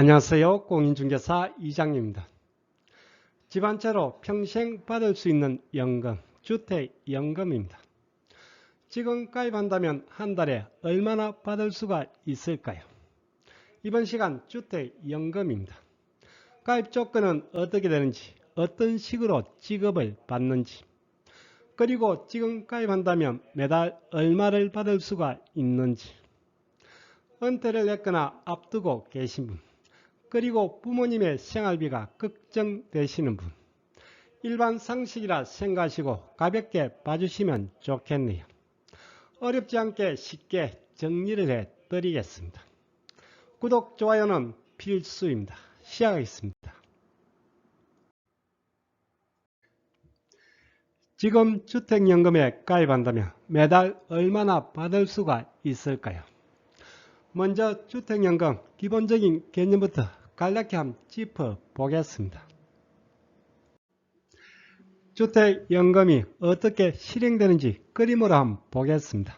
안녕하세요. 공인중개사 이장님입니다. 집한 채로 평생 받을 수 있는 연금, 주택연금입니다. 지금 가입한다면 한 달에 얼마나 받을 수가 있을까요? 이번 시간 주택연금입니다. 가입 조건은 어떻게 되는지, 어떤 식으로 지급을 받는지, 그리고 지금 가입한다면 매달 얼마를 받을 수가 있는지, 은퇴를 했거나 앞두고 계신 분, 그리고 부모님의 생활비가 걱정되시는 분, 일반 상식이라 생각하시고 가볍게 봐주시면 좋겠네요. 어렵지 않게 쉽게 정리를 해 드리겠습니다. 구독, 좋아요는 필수입니다. 시작하겠습니다. 지금 주택연금에 가입한다면 매달 얼마나 받을 수가 있을까요? 먼저 주택연금 기본적인 개념부터 간략히 한번 짚어보겠습니다. 주택연금이 어떻게 실행되는지 그림으로 한번 보겠습니다.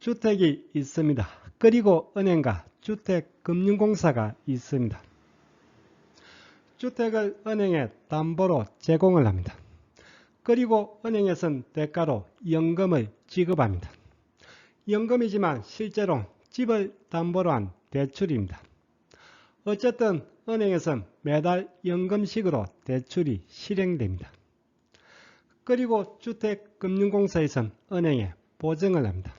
주택이 있습니다. 그리고 은행과 주택금융공사가 있습니다. 주택을 은행에 담보로 제공을 합니다. 그리고 은행에선 대가로 연금을 지급합니다. 연금이지만 실제로 집을 담보로 한 대출입니다. 어쨌든 은행에선 매달 연금식으로 대출이 실행됩니다. 그리고 주택금융공사에선 은행에 보증을 합니다.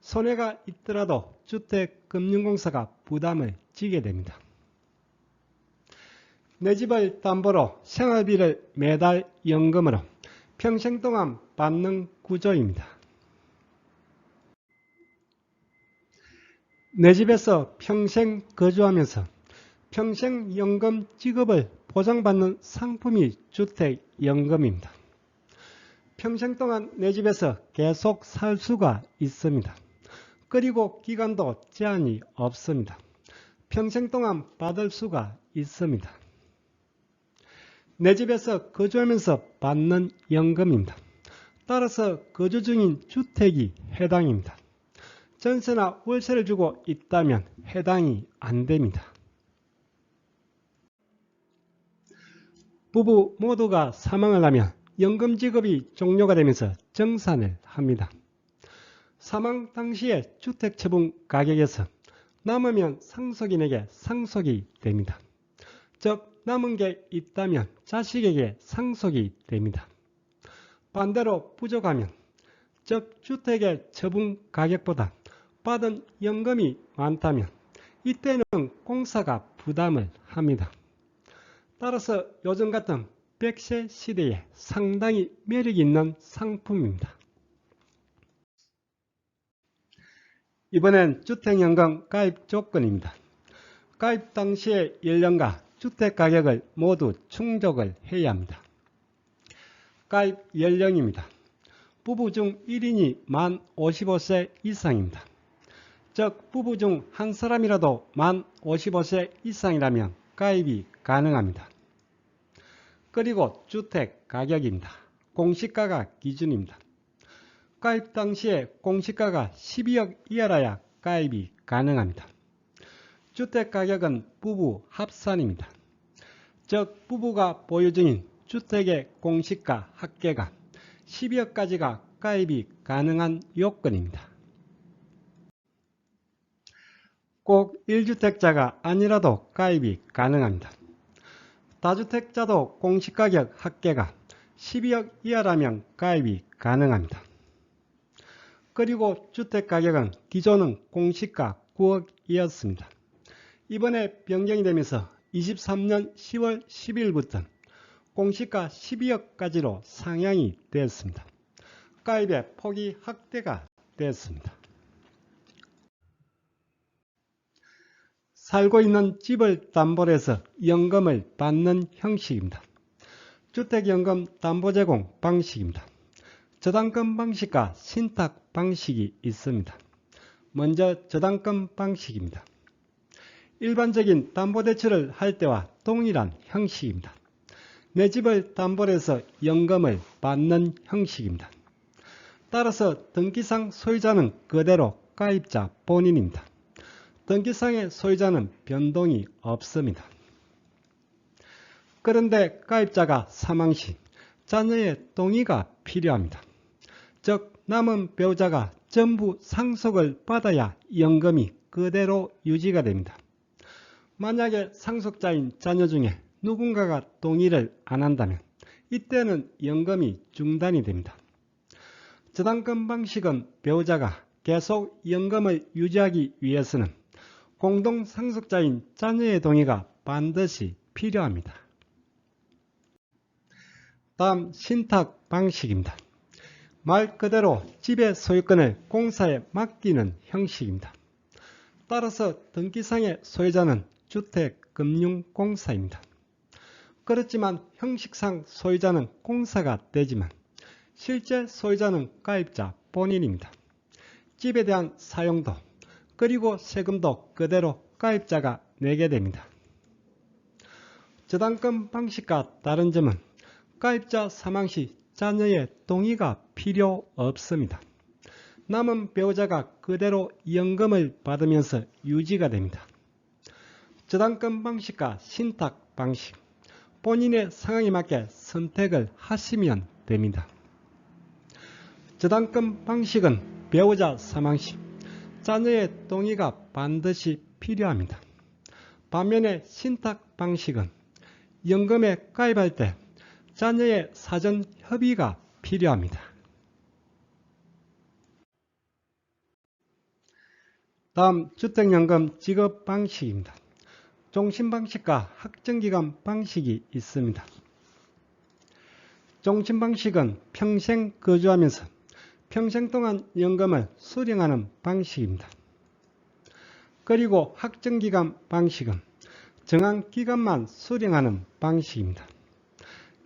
손해가 있더라도 주택금융공사가 부담을 지게 됩니다. 내 집을 담보로 생활비를 매달 연금으로 평생 동안 받는 구조입니다. 내 집에서 평생 거주하면서 평생 연금 지급을 보장받는 상품이 주택연금입니다. 평생 동안 내 집에서 계속 살 수가 있습니다. 그리고 기간도 제한이 없습니다. 평생 동안 받을 수가 있습니다. 내 집에서 거주하면서 받는 연금입니다. 따라서 거주 중인 주택이 해당입니다. 전세나 월세를 주고 있다면 해당이 안 됩니다. 부부 모두가 사망을 하면 연금 지급이 종료가 되면서 정산을 합니다. 사망 당시의 주택 처분 가격에서 남으면 상속인에게 상속이 됩니다. 즉 남은 게 있다면 자식에게 상속이 됩니다. 반대로 부족하면 즉 주택의 처분 가격보다 받은 연금이 많다면 이때는 공사가 부담을 합니다. 따라서 요즘 같은 백세 시대에 상당히 매력 있는 상품입니다. 이번엔 주택연금 가입 조건입니다. 가입 당시의 연령과 주택가격을 모두 충족을 해야 합니다. 가입 연령입니다. 부부 중 1인이 만 55세 이상입니다. 즉 부부 중 한 사람이라도 만 55세 이상이라면 가입이 가능합니다. 그리고 주택 가격입니다. 공시가가 기준입니다. 가입 당시에 공시가가 12억 이하라야 가입이 가능합니다. 주택 가격은 부부 합산입니다. 즉 부부가 보유 중인 주택의 공시가 합계가 12억까지가 가입이 가능한 요건입니다. 꼭 1주택자가 아니라도 가입이 가능합니다. 다주택자도 공시가격 합계가 12억 이하라면 가입이 가능합니다. 그리고 주택가격은 기존은 공시가 9억이었습니다. 이번에 변경이 되면서 23년 10월 10일부터 공시가 12억까지로 상향이 되었습니다. 가입의 폭이 확대가 되었습니다. 살고 있는 집을 담보로 해서 연금을 받는 형식입니다. 주택연금 담보 제공 방식입니다. 저당금 방식과 신탁 방식이 있습니다. 먼저 저당금 방식입니다. 일반적인 담보대출을 할 때와 동일한 형식입니다. 내 집을 담보로 해서 연금을 받는 형식입니다. 따라서 등기상 소유자는 그대로 가입자 본인입니다. 등기상의 소유자는 변동이 없습니다. 그런데 가입자가 사망 시 자녀의 동의가 필요합니다. 즉 남은 배우자가 전부 상속을 받아야 연금이 그대로 유지가 됩니다. 만약에 상속자인 자녀 중에 누군가가 동의를 안 한다면 이때는 연금이 중단이 됩니다. 저당금 방식은 배우자가 계속 연금을 유지하기 위해서는 공동 상속자인 자녀의 동의가 반드시 필요합니다. 다음 신탁 방식입니다. 말 그대로 집의 소유권을 공사에 맡기는 형식입니다. 따라서 등기상의 소유자는 주택금융공사입니다. 그렇지만 형식상 소유자는 공사가 되지만 실제 소유자는 가입자 본인입니다. 집에 대한 사용도 그리고 세금도 그대로 가입자가 내게 됩니다. 저당금 방식과 다른 점은 가입자 사망 시 자녀의 동의가 필요 없습니다. 남은 배우자가 그대로 연금을 받으면서 유지가 됩니다. 저당금 방식과 신탁 방식, 본인의 상황에 맞게 선택을 하시면 됩니다. 저당금 방식은 배우자 사망 시 자녀의 동의가 반드시 필요합니다. 반면에 신탁 방식은 연금에 가입할 때 자녀의 사전 협의가 필요합니다. 다음 주택연금 지급 방식입니다. 종신 방식과 확정기간 방식이 있습니다. 종신 방식은 평생 거주하면서 평생 동안 연금을 수령하는 방식입니다. 그리고 확정기간 방식은 정한 기간만 수령하는 방식입니다.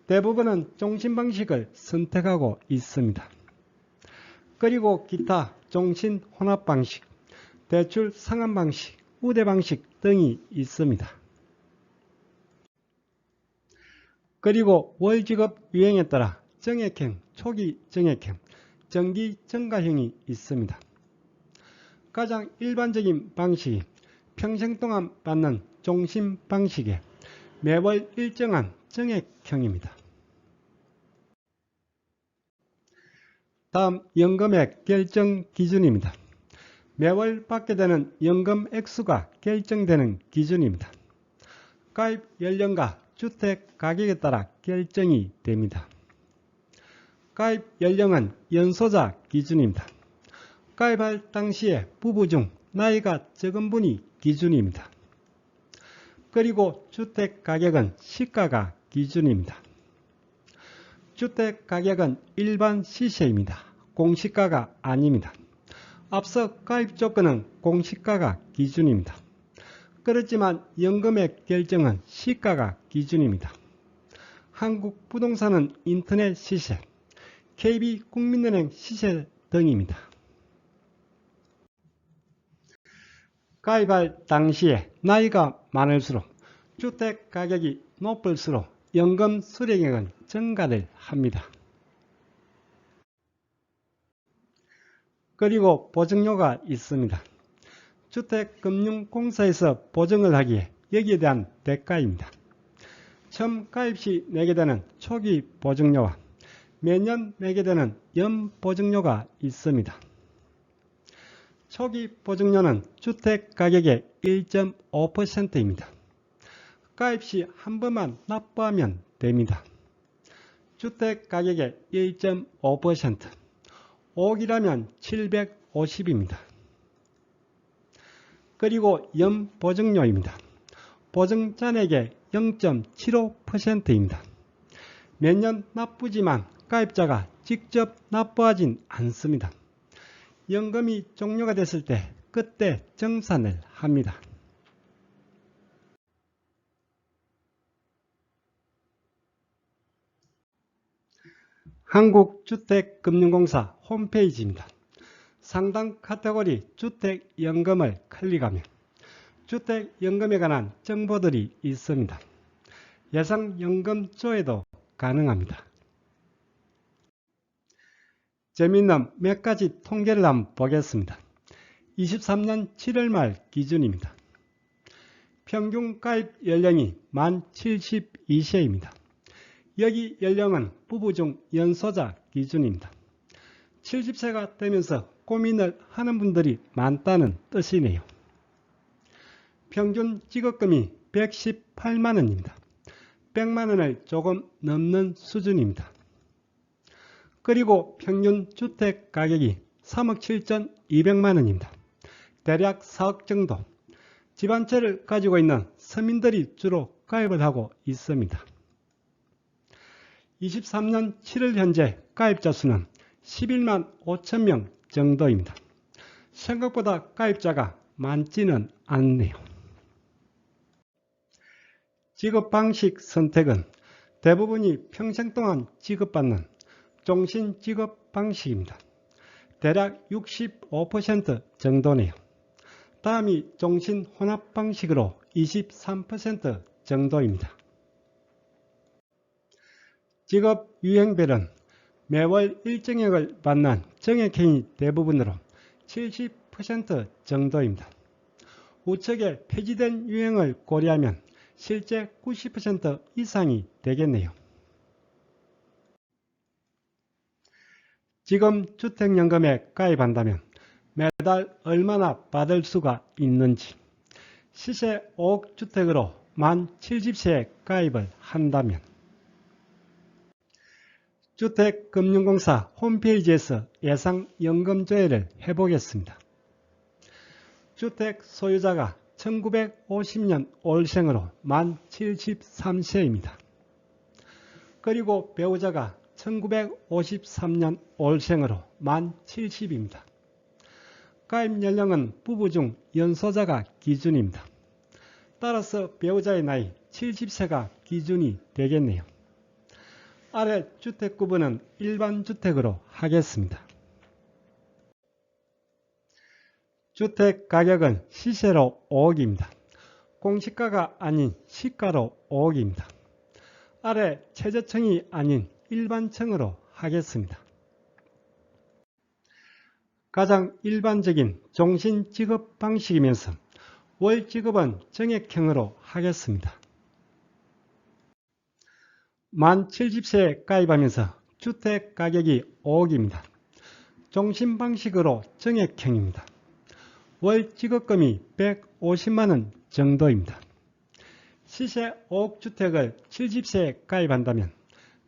대부분은 종신 방식을 선택하고 있습니다. 그리고 기타 종신 혼합 방식, 대출 상환 방식, 우대 방식 등이 있습니다. 그리고 월지급 유행에 따라 정액형, 초기 정액형, 정기 증가형이 있습니다. 가장 일반적인 방식이 평생 동안 받는 종신 방식에 매월 일정한 정액형입니다. 다음 연금액 결정 기준입니다. 매월 받게 되는 연금 액수가 결정되는 기준입니다. 가입 연령과 주택 가격에 따라 결정이 됩니다. 가입 연령은 연소자 기준입니다. 가입할 당시에 부부 중 나이가 적은 분이 기준입니다. 그리고 주택 가격은 시가가 기준입니다. 주택 가격은 일반 시세입니다. 공시가가 아닙니다. 앞서 가입 조건은 공시가가 기준입니다. 그렇지만 연금액 결정은 시가가 기준입니다. 한국 부동산은 인터넷 시세, KB 국민은행 시세 등입니다. 가입할 당시에 나이가 많을수록 주택 가격이 높을수록 연금 수령액은 증가를 합니다. 그리고 보증료가 있습니다. 주택금융공사에서 보증을 하기에 여기에 대한 대가입니다. 처음 가입 시 내게 되는 초기 보증료와 매년 내게 되는 연보증료가 있습니다. 초기 보증료는 주택 가격의 1.5%입니다. 가입 시 한 번만 납부하면 됩니다. 주택 가격의 1.5%, 5억이라면 750입니다. 그리고 연보증료입니다. 보증잔액의 0.75%입니다. 매년 납부지만 가입자가 직접 납부하진 않습니다. 연금이 종료가 됐을 때 그때 정산을 합니다. 한국주택금융공사 홈페이지입니다. 상당 카테고리 주택연금을 클릭하면 주택연금에 관한 정보들이 있습니다. 예상연금 조회도 가능합니다. 재미있는 몇 가지 통계를 한번 보겠습니다. 23년 7월 말 기준입니다. 평균 가입 연령이 만 72세입니다. 여기 연령은 부부 중 연소자 기준입니다. 70세가 되면서 고민을 하는 분들이 많다는 뜻이네요. 평균 직업금이 118만원입니다. 100만원을 조금 넘는 수준입니다. 그리고 평균 주택 가격이 3억 7천 2백만 원입니다. 대략 4억 정도. 집 한 채를 가지고 있는 서민들이 주로 가입을 하고 있습니다. 23년 7월 현재 가입자 수는 11만 5천 명 정도입니다. 생각보다 가입자가 많지는 않네요. 지급 방식 선택은 대부분이 평생 동안 지급받는 종신 지급 방식입니다. 대략 65% 정도네요. 다음이 종신 혼합 방식으로 23% 정도입니다. 직업 유형별은 매월 일정액을 받는 정액행위 대부분으로 70% 정도입니다. 우측에 폐지된 유형을 고려하면 실제 90% 이상이 되겠네요. 지금 주택연금에 가입한다면 매달 얼마나 받을 수가 있는지 시세 5억 주택으로 만 70세에 가입을 한다면 주택금융공사 홈페이지에서 예상 연금 조회를 해보겠습니다. 주택 소유자가 1950년 올생으로 만 73세입니다. 그리고 배우자가 1953년 올생으로 만 70입니다. 가입 연령은 부부 중 연소자가 기준입니다. 따라서 배우자의 나이 70세가 기준이 되겠네요. 아래 주택 구분은 일반 주택으로 하겠습니다. 주택 가격은 시세로 5억입니다. 공시가가 아닌 시가로 5억입니다. 아래 최저층이 아닌 일반층으로 하겠습니다. 가장 일반적인 종신 지급 방식이면서 월 지급은 정액형으로 하겠습니다. 만 70세에 가입하면서 주택 가격이 5억입니다. 종신 방식으로 정액형입니다. 월 지급금이 150만원 정도입니다. 시세 5억 주택을 70세에 가입한다면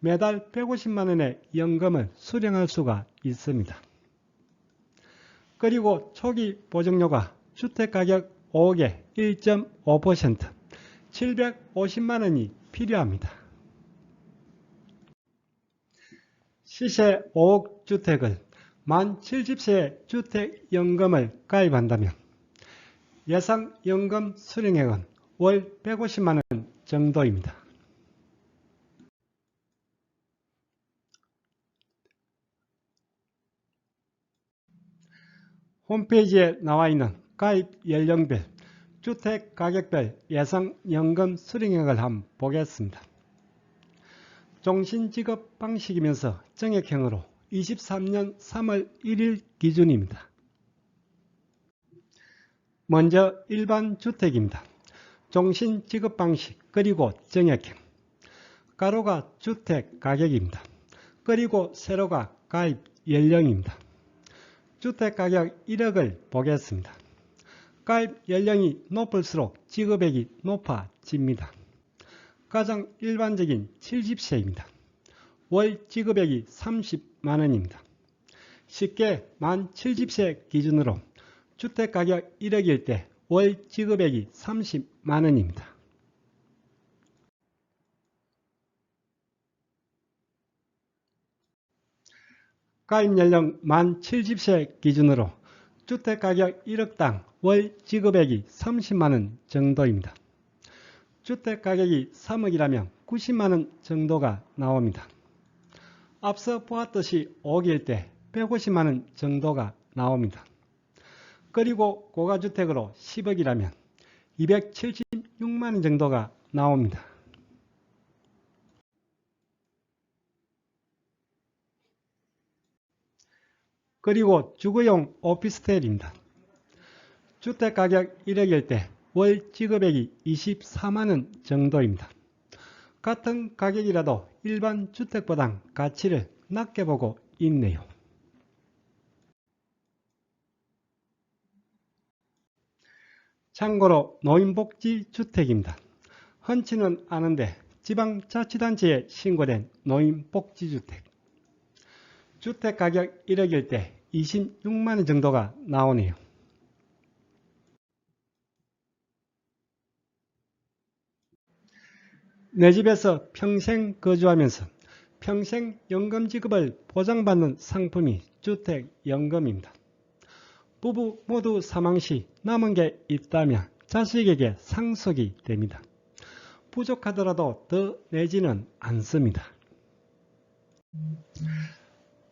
매달 150만 원의 연금을 수령할 수가 있습니다. 그리고 초기 보증료가 주택가격 5억의 1.5% 750만 원이 필요합니다. 시세 5억 주택을 만 70세 주택연금을 가입한다면 예상 연금 수령액은 월 150만원 정도입니다. 홈페이지에 나와 있는 가입 연령별, 주택 가격별 예상 연금 수령액을 한번 보겠습니다. 종신지급 방식이면서 정액형으로 23년 3월 1일 기준입니다. 먼저 일반 주택입니다. 종신지급 방식 그리고 정액형 가로가 주택 가격입니다. 그리고 세로가 가입 연령입니다. 주택가격 1억을 보겠습니다. 가입 연령이 높을수록 지급액이 높아집니다. 가장 일반적인 70세입니다. 월 지급액이 30만원입니다. 쉽게 만 70세 기준으로 주택가격 1억일 때 월 지급액이 30만원입니다. 가입 연령 만 70세 기준으로 주택가격 1억당 월 지급액이 30만원 정도입니다. 주택가격이 3억이라면 90만원 정도가 나옵니다. 앞서 보았듯이 5억일 때 150만원 정도가 나옵니다. 그리고 고가주택으로 10억이라면 276만원 정도가 나옵니다. 그리고 주거용 오피스텔입니다. 주택 가격 1억일 때 월 지급액이 24만원 정도입니다. 같은 가격이라도 일반 주택보다 가치를 낮게 보고 있네요. 참고로 노인복지주택입니다. 흔치는 않은데 지방자치단체에 신고된 노인복지주택. 주택 가격 1억일 때 26만원 정도가 나오네요. 내 집에서 평생 거주하면서 평생 연금 지급을 보장받는 상품이 주택연금입니다. 부부 모두 사망 시 남은 게 있다면 자식에게 상속이 됩니다. 부족하더라도 더 내지는 않습니다.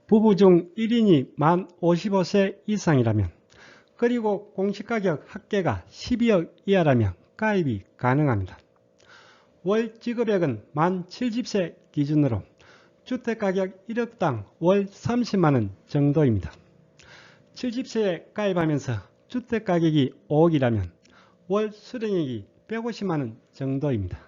부부 중 1인이 만 55세 이상이라면 그리고 공시가격 합계가 12억 이하라면 가입이 가능합니다. 월 지급액은 만 70세 기준으로 주택가격 1억당 월 30만원 정도입니다. 70세에 가입하면서 주택가격이 5억이라면 월 수령액이 150만원 정도입니다.